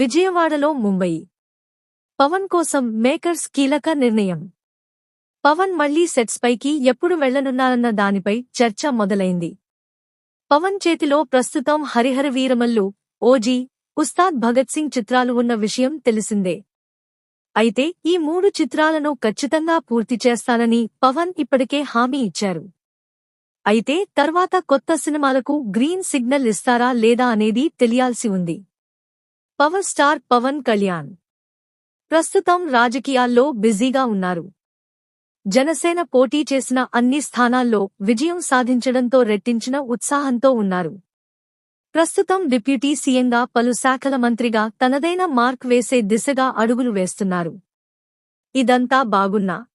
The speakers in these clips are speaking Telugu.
విజయవాడలో ముంబై. పవన్ కోసం మేకర్స్ కీలక నిర్ణయం. పవన్ మళ్ళీ సెట్స్ పైకి ఎప్పుడు వెళ్ళనున్నారన్న దానిపై చర్చ మొదలైంది. పవన్ చేతిలో ప్రస్తుతం హరిహర వీరమల్లు ఓజీ ఉస్తాద్ భగత్ సింగ్ చిత్రాలు ఉన్న విషయం తెలిసిందే. అయితే ఈ మూడు చిత్రాలను ఖచ్చితంగా పూర్తి చేస్తానని పవన్ ఇప్పటికే హామీ ఇచ్చారు. అయితే తర్వాత కొత్త సినిమాలకు గ్రీన్ సిగ్నల్ ఇస్తారా లేదా అనేది తెలియాల్సి ఉంది. Power star Pawan Kalyan. ప్రస్తుతం రాజకీయాల్లో బిజీగా ఉన్నారు. జనసేన పోటీ చేసిన అన్ని స్థానాల్లో విజయం సాధించడంతో రెట్టించిన ఉత్సాహంతో ఉన్నారు. ప్రస్తుతం డిప్యూటీ సీఎంగా పలు శాఖల మంత్రిగా తనదైన మార్క్ వేసే దిశగా అడుగులు వేస్తున్నారు. ఇదంతా బాగున్నా.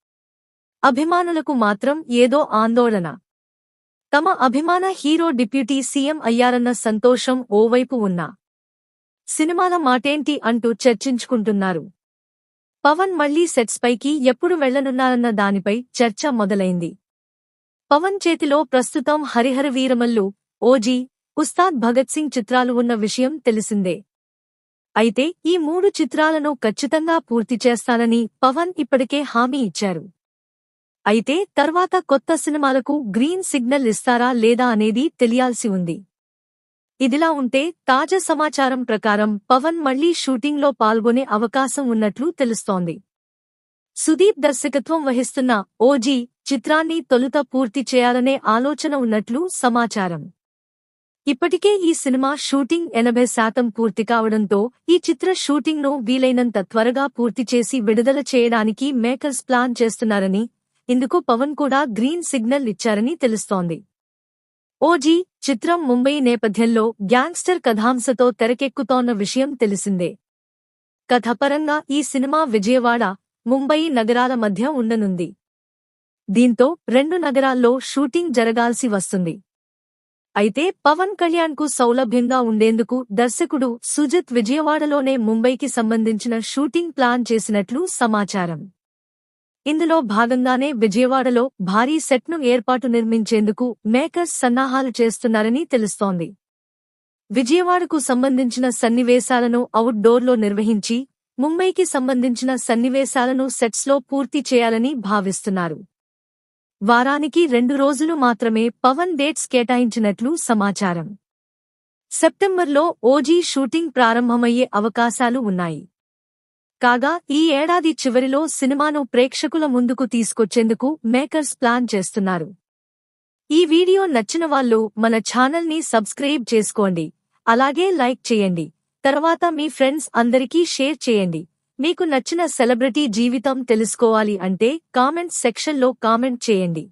అభిమానులకు మాత్రం ఏదో ఆందోళన. తమ అభిమాన హీరో డిప్యూటీ సీఎం అయ్యారన్న సంతోషం ఓవైపు ఉన్నా. సినిమాల మాటేంటి అంటూ చర్చించుకుంటున్నారు. పవన్ మళ్ళీ సెట్స్ పైకి ఎప్పుడు వెళ్ళనున్నారన్న దానిపై చర్చ మొదలైంది. పవన్ చేతిలో ప్రస్తుతం హరిహర వీరమల్లు ఓజీ ఉస్తాద్ భగత్ సింగ్ చిత్రాలు ఉన్న విషయం తెలిసిందే. అయితే ఈ మూడు చిత్రాలను ఖచ్చితంగా పూర్తి చేస్తానని పవన్ ఇప్పటికే హామీ ఇచ్చారు. అయితే తర్వాత కొత్త సినిమాలకు గ్రీన్ సిగ్నల్ ఇస్తారా లేదా అనేది తెలియాల్సి ఉంది. ఇదిలా ఉంటే తాజా సమాచారం ప్రకారం పవన్ మళ్ళీ షూటింగ్లో పాల్గొనే అవకాశం ఉన్నట్లు తెలుస్తోంది. సుదీప్ దర్శకత్వం వహిస్తున్న ఓజీ చిత్రాన్ని తొలుత పూర్తి చేయాలనే ఆలోచన ఉన్నట్లు సమాచారం. ఇప్పటికే ఈ సినిమా షూటింగ్ ఎనభై శాతం పూర్తి కావడంతో ఈ చిత్ర షూటింగ్ను వీలైనంత త్వరగా పూర్తి చేసి విడుదల చేయడానికి మేకర్స్ ప్లాన్ చేస్తున్నారని ఇందుకు పవన్ కూడా గ్రీన్ సిగ్నల్ ఇచ్చారని తెలుస్తోంది. ఓజీ చిత్రం ముంబై నేపథ్యంలో గ్యాంగ్స్టర్ కథాంశతో తెరకెక్కుతోన్న విషయం తెలిసిందే. కథపరంగా ఈ సినిమా విజయవాడ ముంబై నగరాల మధ్య ఉండనుంది. దీంతో రెండు నగరాల్లో షూటింగ్ జరగాల్సి వస్తుంది. అయితే పవన్ కళ్యాణ్కు సౌలభ్యంగా ఉండేందుకు దర్శకుడు సుజిత్ విజయవాడలోనే ముంబైకి సంబంధించిన షూటింగ్ ప్లాన్ చేసినట్లు సమాచారం. ఇందులో భాగంగానే విజయవాడలో భారీ సెట్ను ఏర్పాటు నిర్మించేందుకు మేకర్స్ సన్నాహాలు చేస్తున్నారని తెలుస్తోంది. విజయవాడకు సంబంధించిన సన్నివేశాలను అవుట్డోర్లో నిర్వహించి ముంబైకి సంబంధించిన సన్నివేశాలను సెట్స్లో పూర్తి చేయాలని భావిస్తున్నారు. వారానికి రెండు రోజులు మాత్రమే పవన్ డేట్స్ కేటాయించినట్లు సమాచారం. సెప్టెంబర్లో ఓజీ షూటింగ్ ప్రారంభమయ్యే అవకాశాలు ఉన్నాయి. కాగా ఈ ఏడాది చివరిలో సినిమాను ప్రేక్షకుల ముందుకు తీసుకొచ్చేందుకు మేకర్స్ ప్లాన్ చేస్తున్నారు. ఈ వీడియో నచ్చిన వాళ్ళు మన ఛానల్ని సబ్స్క్రైబ్ చేసుకోండి. అలాగే లైక్ చేయండి. తర్వాత మీ ఫ్రెండ్స్ అందరికీ షేర్ చేయండి. మీకు నచ్చిన సెలబ్రిటీ జీవితం తెలుసుకోవాలి అంటే కామెంట్ సెక్షన్లో కామెంట్ చేయండి.